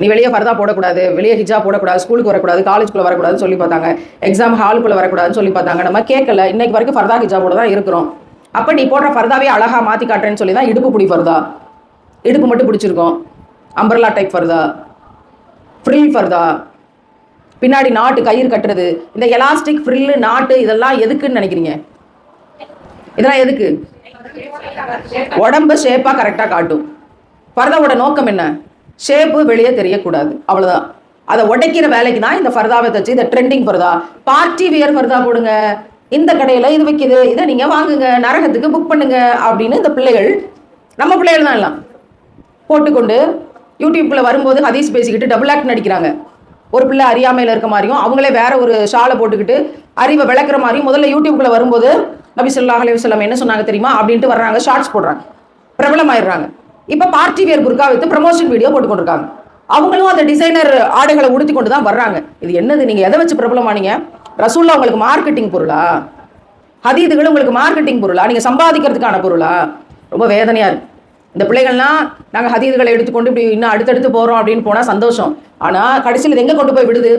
நீ வெளியே ஃபர்தா போடக்கூடாது வெளியே ஹிஜா போடக்கூடாது ஸ்கூலுக்கு வரக்கூடாது காலேஜ்குள்ளே வரக்கூடாதுன்னு சொல்லி பார்த்தாங்க. எக்ஸாம் ஹாலுக்குள்ளே வரக்கூடாதுன்னு சொல்லி பார்த்தாங்க. நம்ம கேட்கல. இன்னைக்கு வரைக்கும் ஃபர்தா ஹிஜாபோட தான் இருக்கிறோம். அப்போ நீ போடுற ஃபர்தாவே அழகாக மாற்றி காட்டுறேன்னு சொல்லி தான் இடுப்பு பிடி ஃபர்தா இடுப்பு மட்டும் பிடிச்சிருக்கோம். அம்பர்லா டைப் ஃபர்தா ஃப்ரில் ஃபர்தா பின்னாடி நாட்டு கயிறு கட்டுறது. இந்த எலாஸ்டிக் ஃப்ரில்லு நாட்டு இதெல்லாம் எதுக்குன்னு நினைக்கிறீங்க? இதெல்லாம் எதுக்கு? உடம்பு ஷேப்பாக கரெக்டாக காட்டும். ஃபர்தாவோட நோக்கம் என்ன? ஷேப்பு வெளியே தெரியக்கூடாது. அவ்வளோதான் அதை உடைக்கிற வேலைக்கு தான் இந்த ஃபர்தாவை தச்சு இந்த ட்ரெண்டிங் ஃபர்தா. பார்ட்டி வியர் ஃபர்தா போடுங்க. இந்த கடையில் இது வைக்கிது இதை நீங்கள் வாங்குங்க நரகத்துக்கு புக் பண்ணுங்க அப்படின்னு இந்த பிள்ளைகள் நம்ம பிள்ளைகள் தான் எல்லாம் போட்டுக்கொண்டு யூடியூப்பில் வரும்போது ஹதீஸ் பேசிக்கிட்டு டபுள் ஆக்ட் நடிக்கிறாங்க. ஒரு பிள்ளை அறியாமையில் இருக்க மாதிரியும் அவங்களே வேற ஒரு ஷாலை போட்டுக்கிட்டு அறிவை விளக்குற மாதிரியும் முதல்ல யூடியூப்குள்ள வரும்போது நபி சொல்லாஹ் அலி வஸல்லம் என்ன சொன்னாங்க தெரியுமா? அப்படின்ட்டு வர்றாங்க ஷார்ட்ஸ் போடுறாங்க. பிரபலமாயிடுறாங்க. இப்போ பார்ட்டி வேர் புர்கா வைத்து ப்ரமோஷன் வீடியோ போட்டுக்கொண்டிருக்காங்க. அவங்களும் அந்த டிசைனர் ஆடைகளை உடுத்தி கொண்டு தான் வர்றாங்க. இது என்னது நீங்கள் எதை வச்சு பிரபலமானீங்க? ரசூல்லா உங்களுக்கு மார்க்கெட்டிங் பொருளா? ஹதீதுகள் உங்களுக்கு மார்க்கெட்டிங் பொருளா? நீங்கள் சம்பாதிக்கிறதுக்கான பொருளா? ரொம்ப வேதனையாக இருக்கு. இந்த பிள்ளைகள்லாம் நாங்கள் ஹதீதுகளை எடுத்துக்கொண்டு இப்படி இன்னும் அடுத்தடுத்து போகிறோம் அப்படின்னு போனால் சந்தோஷம். ஆனால் கடைசியில் இது எங்கே கொண்டு போய் விடுது?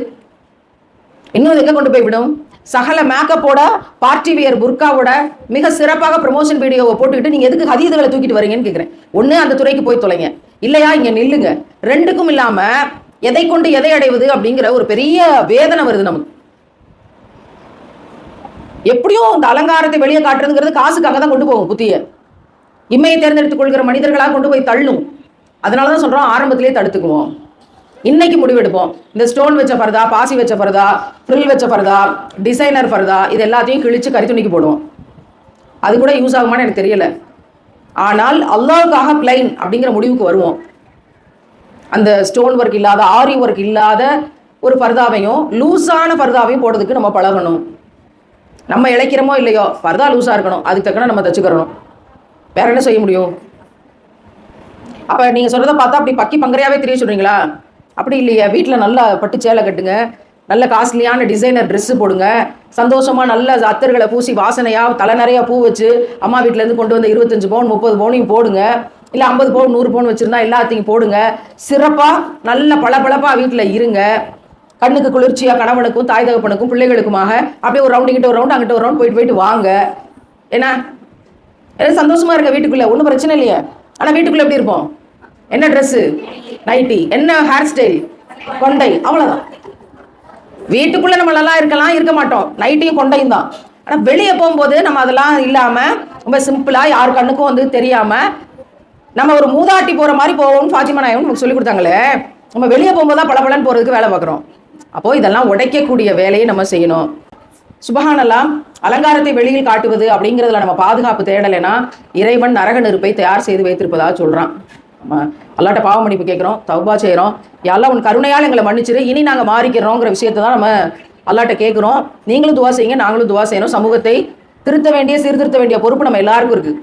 இன்னும் இது கொண்டு போய் விடும்? சகல மேக்கப்போட பார்ட்டி வியர் புர்காவோட மிக சிறப்பாக ப்ரமோஷன் வீடியோவை போட்டுக்கிட்டு நீங்கள் எதுக்கு ஹதீதுகளை தூக்கிட்டு வரீங்கன்னு கேட்குறேன் ஒன்று அந்த துறைக்கு போய் தொலைங்க. இல்லையா இங்கே நில்லுங்க. ரெண்டுக்கும் இல்லாமல் எதை கொண்டு எதை அடைவது அப்படிங்கிற ஒரு பெரிய வேதனை வருது நமக்கு. எப்படியும் இந்த அலங்காரத்தை வெளியே காட்டுறதுங்கிறது காசுக்காக தான் கொண்டு போகும் புத்திய. இம்மையை தேர்ந்தெடுத்துக் கொள்கிற மனிதர்களாக கொண்டு போய் தள்ளும். அதனால தான் சொல்கிறோம் ஆரம்பத்திலேயே தடுத்துக்குவோம். இன்னைக்கு முடிவெடுப்போம். இந்த ஸ்டோன் வச்ச ஃபர்தா பாசி வச்ச ஃபர்தா ஃப்ரில் வச்ச ஃபர்தா டிசைனர் ஃபர்தா இது எல்லாத்தையும் கிழிச்சு கறி துணிக்கு போடுவோம். அது கூட யூஸ் ஆகுமான்னு எனக்கு தெரியல. ஆனால் அல்லாவுக்காக பிளைன் அப்படிங்கிற முடிவுக்கு வருவோம். அந்த ஸ்டோன் ஒர்க் இல்லாத ஆரி ஒர்க் இல்லாத ஒரு ஃபர்தாவையும் லூஸான ஃபர்தாவையும் போடுறதுக்கு நம்ம பழகணும். நம்ம இழைக்கிறோமோ இல்லையோ ஃபர்தா லூஸாக இருக்கணும். அதுக்கு தக்கன நம்ம தச்சுக்கிறணும். வேற என்ன செய்ய முடியும்? அப்போ நீங்கள் சொல்கிறத பார்த்தா அப்படி பக்கி பங்கரையாவே தெரிய சொல்கிறீங்களா அப்படி இல்லையா வீட்டில் நல்லா பட்டு சேலை கட்டுங்க நல்ல காஸ்ட்லியான டிசைனர் ட்ரெஸ்ஸு போடுங்க சந்தோஷமாக நல்ல அத்தர்களை பூசி வாசனையாக தலை நிறையா பூ வச்சு அம்மா வீட்டிலேருந்து கொண்டு வந்த இருபத்தஞ்சு பவுன் முப்பது பவுனையும் போடுங்க. இல்லை ஐம்பது பவுன் நூறு பவுன் வச்சுருந்தா எல்லாத்தையும் போடுங்க. சிறப்பாக நல்ல பளபளப்பாக வீட்டில் இருங்க. கண்ணுக்கு குளிர்ச்சியாக கணவனுக்கும் தாய் தகப்பனுக்கும் பிள்ளைகளுக்குமாக அப்படியே ஒரு ரவுண்டு கிட்ட ஒரு ரவுண்டு அங்கிட்ட ஒரு ரவுண்ட் போயிட்டு போயிட்டு வாங்க. என்ன எல்லாம் சந்தோஷமாக இருக்க வீட்டுக்குள்ளே ஒன்றும் பிரச்சனை இல்லையே. ஆனால் வீட்டுக்குள்ளே எப்படி இருப்போம்? என்ன ட்ரெஸ்ஸு நைட்டி என்ன ஹேர் ஸ்டைல் கொண்டை. அவ்வளோதான் வீட்டுக்குள்ளே நம்ம நல்லா இருக்கலாம் இருக்க மாட்டோம். நைட்டியும் கொண்டையும் தான். ஆனால் வெளியே போகும்போது நம்ம அதெல்லாம் இல்லாமல் ரொம்ப சிம்பிளாக யார் கண்ணுக்கும் வந்து தெரியாமல் நம்ம ஒரு மூதாட்டி போகிற மாதிரி போவோம்னு ஃபாத்திமா நாயகம் நமக்கு சொல்லி கொடுத்தாங்களே நம்ம வெளியே போகும்போது தான் பளபளன்னு போகிறதுக்கு வேலை பார்க்குறோம். அப்போது இதெல்லாம் உடைக்கக்கூடிய வேலையை நம்ம செய்யணும். சுபகானெல்லாம் அலங்காரத்தை வெளியில் காட்டுவது அப்படிங்கிறதுல நம்ம பாதுகாப்பு தேடலைன்னா இறைவன் நரக நெருப்பை தயார் செய்து வைத்திருப்பதாக சொல்கிறான் அல்லாட்ட பாவ மன்னிப்பு கேட்குறோம் தௌபா செய்கிறோம் எல்லாம் உன் கருணையால் எங்களை மன்னிச்சிரு. இனி நாங்கள் மாறிக்கிறோங்கிற விஷயத்தை தான் நம்ம அல்லாட்ட கேட்குறோம். நீங்களும் துவா செய்யுங்க நாங்களும் துவா செய்யணும் சமூகத்தை திருத்த வேண்டிய சீர்திருத்த வேண்டிய பொறுப்பு நம்ம எல்லாருக்கும் இருக்குது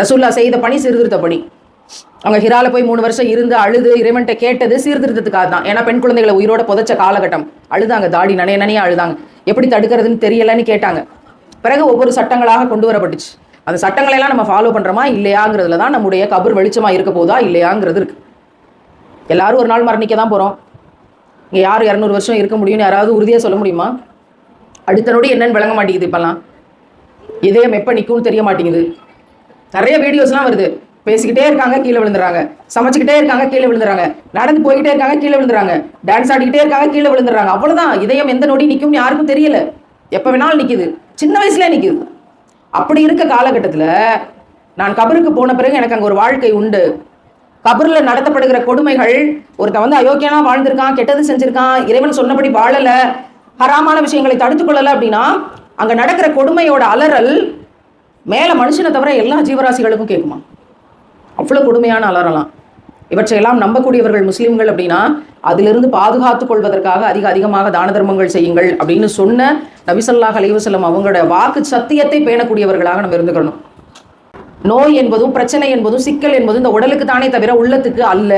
ரசூல்லா செய்த பணி சீர்திருத்த பணி. அவங்க ஹிரால போய் மூணு வருஷம் இருந்து அழுது இறைவன்கிட்ட கேட்டது சீர்திருத்தத்துக்காக தான். ஏன்னா பெண் குழந்தைகளை உயிரோட புதைச்ச காலகட்டம். அழுதாங்க தாடி நனைய நனைய அழுதாங்க. எப்படி தடுக்கிறதுன்னு தெரியலன்னு கேட்டாங்க. பிறகு ஒவ்வொரு சட்டங்களாக கொண்டு வரப்பட்டுச்சு. அந்த சட்டங்களை எல்லாம் நம்ம ஃபாலோ பண்றோமா? இல்லையாங்கிறதுல தான் நம்முடைய கபர் வெளிச்சமா இருக்க போதா? இல்லையாங்கிறது இருக்கு. எல்லாரும் ஒரு நாள் மரணிக்க தான் போறோம். இங்க யார் இரநூறு வருஷம் இருக்க முடியும்னு யாராவது உறுதியா சொல்ல முடியுமா? அடுத்த நொடி என்னன்னு விளங்க மாட்டேங்குது இப்பெல்லாம். இதயம் எப்போ நிற்கும்னு தெரிய மாட்டேங்குது. நிறைய வீடியோஸ்லாம் வருது. பேசிக்கிட்டே இருக்காங்க கீழே விழுந்துறாங்க சமைச்சுக்கிட்டே இருக்காங்க கீழே விழுந்துறாங்க நடந்து போய்கிட்டே இருக்காங்க கீழே விழுந்துறாங்க டான்ஸ் ஆடிக்கிட்டே இருக்காங்க கீழே விழுந்துறாங்க அவ்வளவுதான். இதயம் எந்த நொடி நிற்கும்னு யாருக்கும் தெரியல. எப்போ வேணாலும் நிக்குது. சின்ன வயசுல நிக்குது. அப்படி இருக்க காலகட்டத்தில் நான் கபருக்கு போன பிறகு எனக்கு அங்கே ஒரு வாழ்க்கை உண்டு. கபரில் நடத்தப்படுகிற கொடுமைகள் ஒருத்தன் வந்து அயோக்கியனா வாழ்ந்திருக்கான் கெட்டது செஞ்சிருக்கான் இறைவன் சொன்னபடி வாழலை ஹராமான விஷயங்களை தடுத்துக்கொள்ளலை அப்படின்னா அங்கே நடக்கிற கொடுமையோட அலறல் மேலே மனுஷனை தவிர எல்லா ஜீவராசிகளுக்கும் கேட்குமா? அவ்வளோ கொடுமையான அலறலாம். இவற்றையெல்லாம் நம்பக்கூடியவர்கள் முஸ்லீம்கள் அப்படின்னா அதிலிருந்து பாதுகாத்து கொள்வதற்காக அதிக அதிகமாக தான தர்மங்கள் செய்யுங்கள் அப்படின்னு சொன்ன நபிசல்லாஹ் அலைவசல்லம் அவங்களோட வாக்கு சத்தியத்தை பேணக்கூடியவர்களாக நம்ம இருந்துக்கணும். நோய் என்பதும் பிரச்சனை என்பதும் சிக்கல் என்பதும் இந்த உடலுக்கு தானே தவிர உள்ளத்துக்கு அல்ல.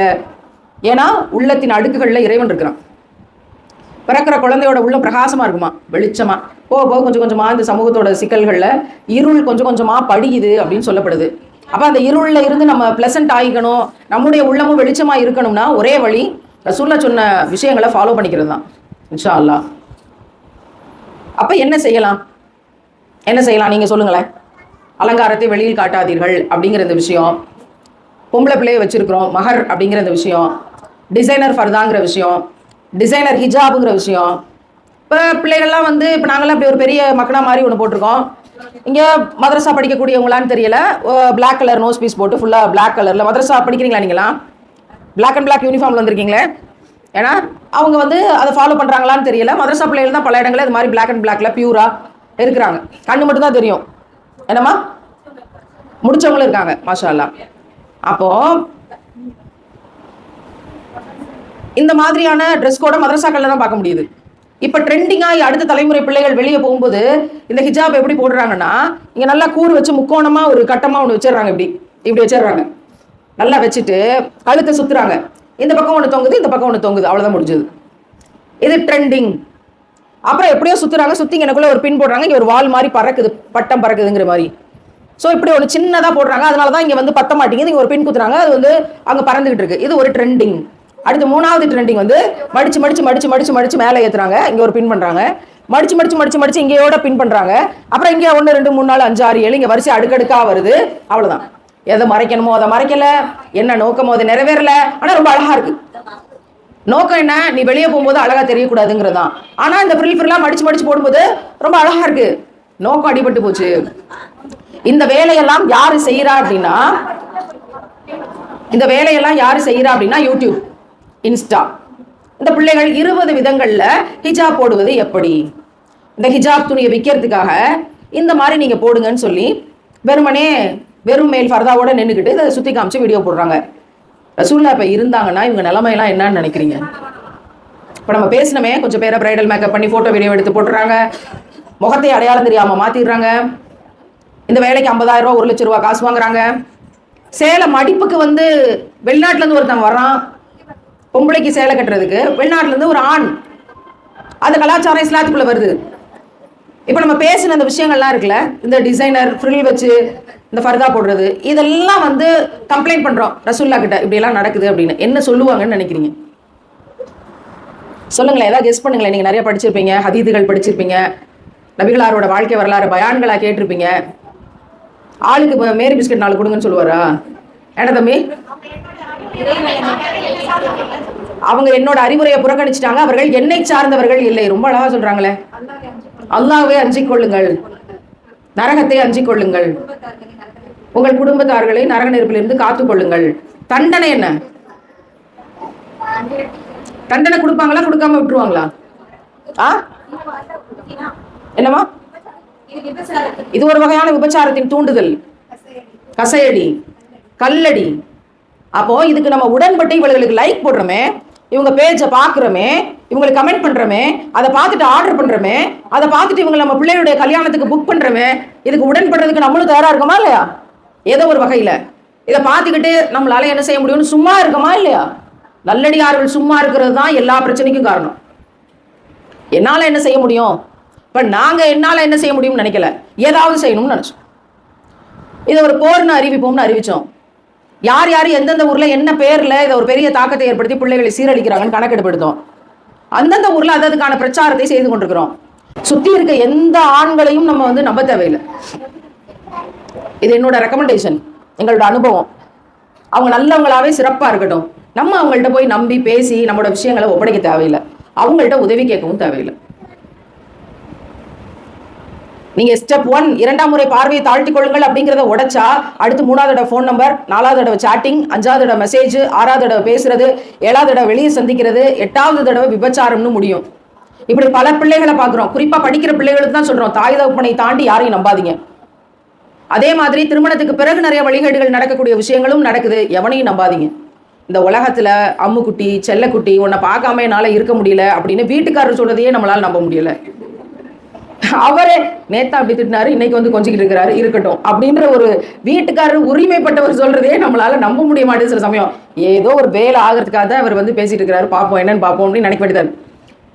ஏன்னா உள்ளத்தின் அடுக்குகளில் இறைவன் இருக்கிறான். பிறக்கிற குழந்தையோட உள்ள பிரகாசமா இருக்குமா? வெளிச்சமா. போக போக கொஞ்சம் கொஞ்சமா இந்த சமூகத்தோட சிக்கல்களில் இருள் கொஞ்சம் கொஞ்சமா படியுது அப்படின்னு சொல்லப்படுது. அப்போ அந்த இருளில் இருந்து நம்ம ப்ளசன்ட் ஆகிக்கணும் நம்முடைய உள்ளமும் வெளிச்சமாக இருக்கணும்னா ஒரே வழி ரசூல்லா சொன்ன விஷயங்களை ஃபாலோ பண்ணிக்கிறது தான் இன்ஷா அல்லாஹ் அப்போ என்ன செய்யலாம்? என்ன செய்யலாம்? நீங்கள் சொல்லுங்களேன். அலங்காரத்தை வெளியில் காட்டாதீர்கள் அப்படிங்கிற இந்த விஷயம். பொம்பளை பிள்ளையை வச்சுருக்கிறோம் மகர் அப்படிங்கிற இந்த விஷயம். டிசைனர் ஃபர்தாங்கிற விஷயம். டிசைனர் ஹிஜாபுங்கிற விஷயம். இப்போ பிள்ளைகள்லாம் வந்து இப்போ நாங்களாம் இப்படி ஒரு பெரிய மக்கனா மாதிரி ஒன்று போட்டிருக்கோம். இங்கே மதரசா படிக்கக்கூடியவங்களான்னு தெரியல. பிளாக் கலர் நோஸ் பீஸ் போட்டு ஃபுல்லாக பிளாக் கலரில் மதரசா படிக்கிறீங்களா நீங்களாம் பிளாக் அண்ட் பிளாக் யூனிஃபார்மில் வந்திருக்கீங்களே? ஏன்னா அவங்க வந்து அதை ஃபாலோ பண்ணுறாங்களான்னு தெரியல. மதரசா பிள்ளைகள் தான் பல இடங்களில் இது மாதிரி பிளாக் அண்ட் பிளாக்ல பியூராக இருக்கிறாங்க. கண்ணு மட்டும் தான் தெரியும். என்னம்மா? முடிச்சவங்களும் இருக்காங்க மாஷா அல்லாஹ் அப்போ இந்த மாதிரியான ட்ரெஸ் கோட மதரசாக்கள்ல தான் பார்க்க முடியுது. இப்போ ட்ரெண்டிங்காக அடுத்த தலைமுறை பிள்ளைகள் வெளியே போகும்போது இந்த ஹிஜாப் எப்படி போடுறாங்கன்னா இங்கே நல்லா கூறு வச்சு முக்கோணமாக ஒரு கட்டமாக ஒன்று வச்சிடுறாங்க இப்படி. இப்படி வச்சிடுறாங்க. நல்லா வச்சுட்டு கழுத்தை சுற்றுறாங்க இந்த பக்கம் ஒன்று தொங்குது இந்த பக்கம் ஒன்று தொங்குது. அவ்வளோதான் முடிஞ்சது. இது ட்ரெண்டிங் அப்புறம் எப்படியோ சுற்றுறாங்க சுற்றி எனக்குள்ள ஒரு பின் போடுறாங்க. இங்கே ஒரு வால் மாதிரி பறக்குது. பட்டம் பறக்குதுங்கிற மாதிரி. ஸோ இப்படி ஒன்று சின்னதாக போடுறாங்க. அதனால தான் இங்கே வந்து பத்த மாட்டேங்குது. இங்கே ஒரு பின் குத்துறாங்க. அது வந்து அங்கே பறந்துகிட்டு இருக்கு. இது ஒரு ட்ரெண்டிங் அடுத்து மூணாவது ட்ரெண்டிங் வந்து மடிச்சு மடிச்சு மடிச்சு மடிச்சு மடிச்சு மேலே ஏற்றுறாங்க இங்கே ஒரு பின் பண்ணுறாங்க மடிச்சு மடிச்சு மடிச்சு மடிச்சு இங்கேயோட பின் பண்ணுறாங்க அப்புறம் இங்கே ஒன்று ரெண்டு மூணு நாலு அஞ்சு ஆறு ஏழு இங்கே வரிசை அடுக்கடுக்காக வருது. அவ்வளோதான் எதை மறைக்கணுமோ அதை மறைக்கல. என்ன நோக்கமோ அதை நிறைவேறல. ஆனால் ரொம்ப அழகாக இருக்கு. நோக்கம் என்ன? நீ வெளியே போகும்போது அழகாக தெரியக்கூடாதுங்கிறது தான் ஆனால் இந்த ஃப்ரில் ஃப்ரில்லாம் மடிச்சு மடிச்சு போடும்போது ரொம்ப அழகாக இருக்கு. நோக்கம் அடிபட்டு போச்சு. இந்த வேலையெல்லாம் யாரு செய்யறா அப்படின்னா இந்த வேலையெல்லாம் யாரு செய்யறா அப்படின்னா யூடியூப். இன்ஸ்டா இந்த பிள்ளைகள் இருபது விதங்கள்ல ஹிஜாப் போடுவது எப்படி? இந்த ஹிஜாப் துணியை விற்கிறதுக்காக இந்த மாதிரி நீங்க போடுங்கன்னு சொல்லி வெறுமனே வெறும் மேல் ஃபர்தாவோட நின்றுக்கிட்டு இதை சுத்தி காமிச்சு வீடியோ போடுறாங்க. ரசூல்லா இப்ப இருந்தாங்கன்னா இவங்க நிலைமையெல்லாம் என்னன்னு நினைக்கிறீங்க? இப்போ நம்ம பேசினமே கொஞ்சம் பேரை பிரைடல் மேக்கப் பண்ணி ஃபோட்டோ வீடியோ எடுத்து போட்டுறாங்க. முகத்தை அடையாளம் தெரியாம மாத்திடுறாங்க. இந்த வேலைக்கு 50000 ரூபா ஒரு லட்ச ரூபா காசு வாங்குறாங்க. சேலை மடிப்புக்கு வந்து வெளிநாட்டுல இருந்து ஒருத்தன் வர்றான். பொம்பளைக்கு சேலை கட்டுறதுக்கு வெளிநாட்டிலேருந்து ஒரு ஆண். அந்த கலாச்சாரம் இஸ்லாத்துக்குள்ளே வருது. இப்போ நம்ம பேசின அந்த விஷயங்கள்லாம் இருக்குல்ல இந்த டிசைனர் ஃப்ரில் வச்சு இந்த ஃபர்தா போடுறது இதெல்லாம் வந்து கம்ப்ளைண்ட் பண்ணுறோம் ரசுல்லா கிட்ட இப்படியெல்லாம் நடக்குது அப்படின்னு. என்ன சொல்லுவாங்கன்னு நினைக்கிறீங்க? சொல்லுங்களேன் ஏதாவது கெஸ் பண்ணுங்களேன். நீங்கள் நிறைய படிச்சிருப்பீங்க ஹதீதுகள் படிச்சிருப்பீங்க நபிகளாரோட வாழ்க்கை வரலாறு பயான்களாக கேட்டிருப்பீங்க. ஆளுக்கு மேரி பிஸ்கட் நாலு கொடுங்கன்னு சொல்லுவாரா? என்ன தம்பி அவங்க என்னோட அறிவுரையை புறக்கணிச்சிட்டாங்க. அவர்கள் என்னை சார்ந்தவர்கள் இல்லை. ரொம்ப அழகா சொல்றாங்களே. அல்லாவே அஞ்சிக் கொள்ளுங்கள். நரகத்தை அஞ்சிக் கொள்ளுங்கள். உங்கள் குடும்பத்தார்களை நரக நெருப்பிலிருந்து காத்துக் கொள்ளுங்கள். தண்டனை என்ன? தண்டனை கொடுப்பாங்களா? கொடுக்காம விட்டுருவாங்களா? ஆ? என்னமா இது ஒரு வகையான விபச்சாரத்தின் தூண்டுதல். கசையடி. கல்லடி. அப்போ இதுக்கு நம்ம உடன்பட்டு இவங்களுக்கு லைக் போடுறோமே இவங்க பேஜை பார்க்குறோமே இவங்களுக்கு கமெண்ட் பண்ணுறோமே அதை பார்த்துட்டு ஆர்டர் பண்ணுறோமே அதை பார்த்துட்டு இவங்க நம்ம பிள்ளையுடைய கல்யாணத்துக்கு புக் பண்ணுறோமே இதுக்கு உடன்படுறதுக்கு நம்மளும் தயாராக இருக்கோமா இல்லையா? ஏதோ ஒரு வகையில். இதை பார்த்துக்கிட்டு நம்மளால என்ன செய்ய முடியும்னு சும்மா இருக்குமா இல்லையா? நல்லடியார்கள் சும்மா இருக்கிறது தான் எல்லா பிரச்சனைக்கும் காரணம். என்னால் என்ன செய்ய முடியும்? இப்போ நாங்கள் என்னால் என்ன செய்ய முடியும்னு நினைக்கல. ஏதாவது செய்யணும்னு நினச்சோம். இதை ஒரு போர்னு அறிவிப்போம்னு அறிவித்தோம் யார் யார் எந்தெந்த ஊர்ல என்ன பேர்ல இதை ஒரு பெரிய தாக்கத்தை ஏற்படுத்தி பிள்ளைகளை சீரழிக்கிறாங்கன்னு கணக்கெடுப்படுத்தோம். அந்தந்த ஊர்ல அதற்கான பிரச்சாரத்தை செய்து கொண்டிருக்கிறோம். சுத்தி இருக்க எந்த ஆண்களையும் நம்ம வந்து நம்ப தேவையில்லை. இது என்னோட ரெக்கமெண்டேஷன் எங்களோட அனுபவம். அவங்க நல்லவங்களாவே சிறப்பா இருக்கட்டும். நம்ம அவங்கள்ட்ட போய் நம்பி பேசி நம்மளோட விஷயங்களை ஒப்படைக்க தேவையில்லை. அவங்கள்ட்ட உதவி கேட்கவும் தேவையில்லை. நீங்க ஸ்டெப் ஒன் இரண்டாம் முறை பார்வையை தாழ்த்தி கொள்ளுங்கள் அப்படிங்கிறத உடைச்சா அடுத்து மூணாவது தடவை ஃபோன் நம்பர் நாலாவது தடவை சாட்டிங் அஞ்சாவது தடவை மெசேஜ் ஆறாவது தடவை பேசுறது ஏழாவது தடவை வெளியே சந்திக்கிறது எட்டாவது தடவை விபச்சாரம்னு முடியும். இப்படி பல பிள்ளைகளை பார்க்குறோம். குறிப்பா படிக்கிற பிள்ளைகளுக்கு தான் சொல்றோம். தாய் தகப்பனை தாண்டி யாரையும் நம்பாதீங்க. அதே மாதிரி திருமணத்துக்கு பிறகு நிறைய வழிகேடுகள் நடக்கக்கூடிய விஷயங்களும் நடக்குது. எவனையும் நம்பாதீங்க. இந்த உலகத்துல அம்முக்குட்டி செல்லக்குட்டி உன்னை பார்க்காம என்னால இருக்க முடியல அப்படின்னு வீட்டுக்காரர் சொல்றதையே நம்மளால நம்ப முடியலை. அவரே நேத்தா அப்படி திட்டினாரு இன்னைக்கு வந்து கொஞ்சிக்கிட்டு இருக்கிறாரு இருக்கட்டும். அப்படின்ற ஒரு வீட்டுக்காரர் உரிமைப்பட்டவர் சொல்றதே நம்மளால நம்ப முடிய மாட்டேங்குது சில சமயம். ஏதோ ஒரு வேலை ஆகிறதுக்காக தான் அவர் வந்து பேசிட்டு இருக்கிறாரு. பார்ப்போம் என்னன்னு பார்ப்போம் அப்படின்னு நினைக்க வேண்டியது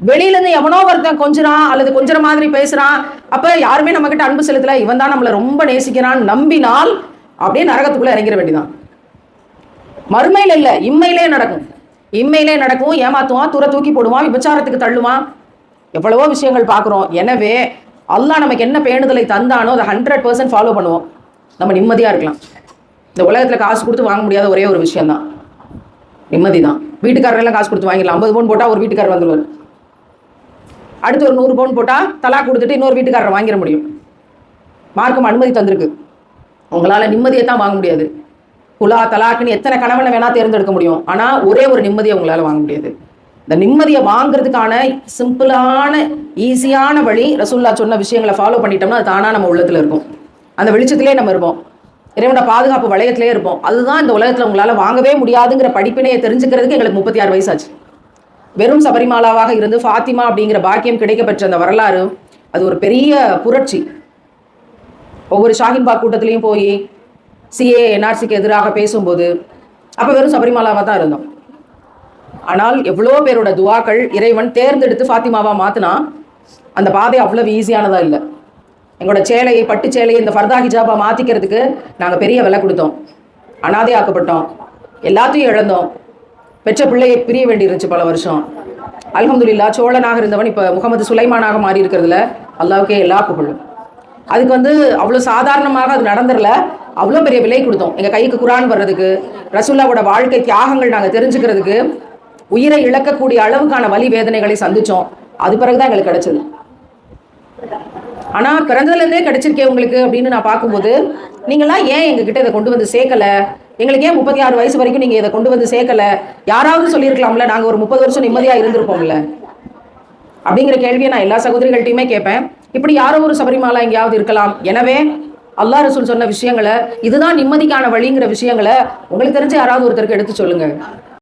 வெளியில இருந்து எவனோ ஒருத்தன் கொஞ்சறான் அல்லது கொஞ்சற மாதிரி பேசுறான் அப்ப யாருமே நம்ம கிட்ட அன்பு செலுத்தல. இவன் தான் நம்மளை ரொம்ப நேசிக்கிறான் நம்பினால் அப்படியே நரகத்துக்குள்ள இறங்கிட வேண்டியதான் மறுமையில இல்ல இம்மையிலே நடக்கும். இம்மையிலே நடக்கும் ஏமாத்துவான் துற தூக்கி போடுவான் விபச்சாரத்துக்கு தள்ளுவான். எவ்வளவோ விஷயங்கள் பார்க்குறோம். எனவே அல்லாஹ் நமக்கு என்ன பேணுதலை தந்தானோ அதை ஹண்ட்ரட் பர்சன்ட் ஃபாலோ பண்ணுவோம். நம்ம நிம்மதியாக இருக்கலாம். இந்த உலகத்தில் காசு கொடுத்து வாங்க முடியாத ஒரே ஒரு விஷயம்தான். நிம்மதி தான் வீட்டுக்காரரெல்லாம் காசு கொடுத்து வாங்கிடலாம். ஐம்பது பவுன் போட்டால் ஒரு வீட்டுக்காரர் வந்துடுவார் அடுத்து ஒரு நூறு பவுன் போட்டால் தலா கொடுத்துட்டு இன்னொரு வீட்டுக்காரரை வாங்கிட முடியும். மார்க்கம் அனுமதி தந்திருக்கு. உங்களால் நிம்மதியை தான் வாங்க முடியாது. குலா தலாக்குன்னு எத்தனை கணவனை வேணால் தேர்ந்தெடுக்க முடியும். ஆனால் ஒரே ஒரு நிம்மதியை உங்களால் வாங்க முடியாது. இந்த நிம்மதியை வாங்குறதுக்கான சிம்பிளான ஈஸியான வழி ரசூல்லா சொன்ன விஷயங்களை ஃபாலோ பண்ணிட்டோம்னா அது தானாக நம்ம உள்ளத்தில் இருக்கும். அந்த வெளிச்சத்திலே நம்ம இருப்போம். இறைவனோட பாதுகாப்பு வளையத்திலே இருப்போம். அதுதான் இந்த உலகத்தில் உங்களால் வாங்கவே முடியாதுங்கிற படிப்பினையை தெரிஞ்சுக்கிறதுக்கு எங்களுக்கு முப்பத்தி ஆறு வயசாச்சு வெறும் சபரிமாலாவாக இருந்து ஃபாத்திமா அப்படிங்கிற பாக்கியம் கிடைக்கப்பெற்ற அந்த வரலாறு அது ஒரு பெரிய புரட்சி. ஒவ்வொரு ஷாஹின்பாக் கூட்டத்திலையும் போய் சிஏ என்ஆர்சிக்கு எதிராக பேசும்போது அப்போ வெறும் சபரிமாலாவாக தான் இருந்தோம். ஆனால் எவ்வளோ பேரோட துவாக்கள் இறைவன் தேர்ந்தெடுத்து ஃபாத்திமாவாக மாற்றினா அந்த பாதை அவ்வளவு ஈஸியானதாக இல்லை. எங்களோட சேலையை பட்டு சேலையை இந்த ஃபர்தா ஹிஜாபா மாற்றிக்கிறதுக்கு நாங்கள் பெரிய விலை கொடுத்தோம். அனாதை ஆக்கப்பட்டோம். எல்லாத்தையும் இழந்தோம். பெற்ற பிள்ளையை பிரிய வேண்டியிருந்துச்சு பல வருஷம். அலமதுல்லா சோழனாக இருந்தவன் இப்போ முகமது சுலைமானாக மாறி இருக்கிறதுல அல்லாவுக்கே எல்லா புகழும். அதுக்கு வந்து அவ்வளோ சாதாரணமாக அது நடந்துடல அவ்வளோ பெரிய விலை கொடுத்தோம். எங்கள் கைக்கு குரான் வர்றதுக்கு ரசுல்லாவோட வாழ்க்கை தியாகங்கள் நாங்கள் தெரிஞ்சுக்கிறதுக்கு உயிரை இழக்கக்கூடிய அளவுக்கான வலி வேதனைகளை சந்திச்சோம். அது பிறகுதான் எங்களுக்கு கிடைச்சது. ஆனா பிறந்ததுலேருந்தே கிடைச்சிருக்கே உங்களுக்கு அப்படின்னு நான் பார்க்கும்போது நீங்களாம் ஏன் எங்ககிட்ட இதை கொண்டு வந்து சேர்க்கல? எங்களுக்கு ஏன் முப்பத்தி ஆறு வயசு வரைக்கும் நீங்க இதை கொண்டு வந்து சேர்க்கல? யாராவது சொல்லியிருக்கலாம்ல நாங்க ஒரு முப்பது வருஷம் நிம்மதியா இருந்திருப்போம்ல? அப்படிங்கிற கேள்வியை நான் எல்லா சகோதரிகள்ட்டையுமே கேட்பேன். இப்படி யாரோ ஒரு சபரிமாலா எங்கேயாவது இருக்கலாம். எனவே அல்லா ரசூல் சொன்ன விஷயங்களை இதுதான் நிம்மதிக்கான வழிங்கிற விஷயங்களை உங்களுக்கு தெரிஞ்ச யாராவது ஒருத்தருக்கு எடுத்து சொல்லுங்க.